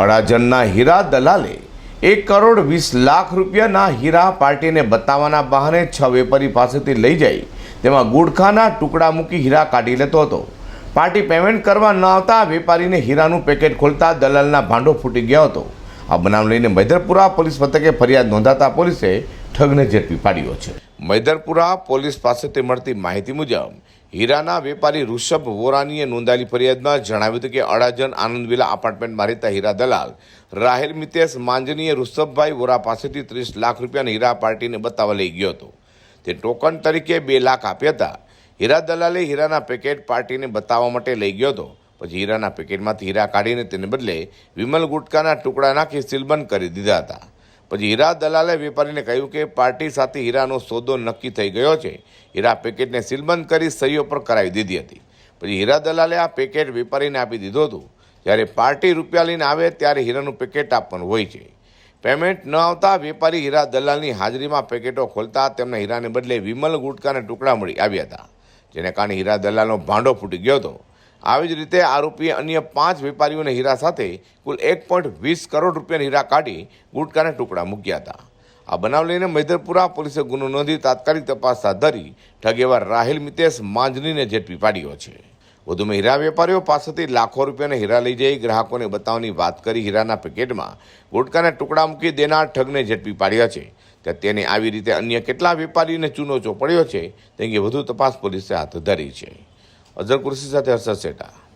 અડાજણના હીરા દલાલે એક કરોડ વીસ લાખ રૂપિયાના હીરા પાર્ટીને બતાવવાના બહાને છ વેપારી પાસેથી લઈ જઈ તેમાં ગુડખાના ટુકડા મૂકી હીરા કાઢી લેતો હતો. પાર્ટી પેમેન્ટ કરવા ન આવતા વેપારીને હીરાનું પેકેટ ખોલતા દલાલના ભાંડો ફૂટી ગયો હતો. આ બનાવ લઈને મૈદરપુરા પોલીસ મથકે ફરિયાદ નોંધાતા પોલીસે ઠગને ઝડપી પાડ્યો છે. મૈદરપુરા પોલીસ પાસેથી મળતી માહિતી મુજબ હીરાના વેપારી ઋષભ વોરાનીએ નોંધાયેલી ફરિયાદમાં જણાવ્યું હતું કે અડાજણ આનંદવિલા એપાર્ટમેન્ટમાં રહેતા હીરા દલાલ. રાહેલ મિતેશ માંજનીએ ઋષભભાઈ વોરા પાસેથી ત્રીસ લાખ રૂપિયાના હીરા પાર્ટીને બતાવવા લઈ ગયો હતો. તે ટોકન તરીકે બે લાખ આપ્યા હતા. હીરા દલાલે હીરાના પેકેટ પાર્ટીને બતાવવા માટે લઈ ગયો હતો. પછી હીરાના પેકેટમાંથી હીરા કાઢીને તેને બદલે વિમલ ગુટકાના ટુકડા નાખી સીલબંધ કરી દીધા હતા. પછી હીરા દલાલે વેપારીને કહ્યું કે પાર્ટી સાથે હીરાનો સોદો નક્કી થઈ ગયો છે. હીરા પેકેટને સીલબંધ કરી સહીઓ પર કરાવી દીધી હતી. પછી હીરા દલાલે આ પેકેટ વેપારીને આપી દીધું હતું. જ્યારે પાર્ટી રૂપિયા લઈને આવે ત્યારે હીરાનું પેકેટ આપવાનું હોય છે. પેમેન્ટ ન આવતા વેપારી હીરા દલાલની હાજરીમાં પેકેટો ખોલતા તેમના હીરાને બદલે વિમલ ગુટકાના ટુકડા મળી આવ્યા હતા, જેને કારણે હીરા દલાલનો ભાંડો ફૂટી ગયો હતો. આવી જ રીતે આરોપીએ અન્ય પાંચ વેપારીઓને હીરા સાથે કુલ એક પોઈન્ટ વીસ કરોડ રૂપિયાના હીરા કાઢી ગુટકાના ટુકડા મૂક્યા હતા. આ બનાવ લઈને મૈદરપુરા પોલીસે ગુનો નોંધી તાત્કાલિક તપાસ હાથ ધરી ઠગેવાર રાહિલ મિતેશ માંજનીને ઝડપી પાડ્યો છે. વધુમાં હીરા વેપારીઓ પાસેથી લાખો રૂપિયાના હીરા લઈ જઈ ગ્રાહકોને બતાવવાની વાત કરી હીરાના પેકેટમાં ગુટકાના ટુકડા મૂકી દેનાર ઠગને ઝડપી પાડ્યા છે. ત્યાં તેને આવી રીતે અન્ય કેટલા વેપારીને ચૂનો ચોપડ્યો છે તે અંગે વધુ તપાસ પોલીસે હાથ ધરી છે. અઝર કુર્સી સાથે હર્ષદ શેઠા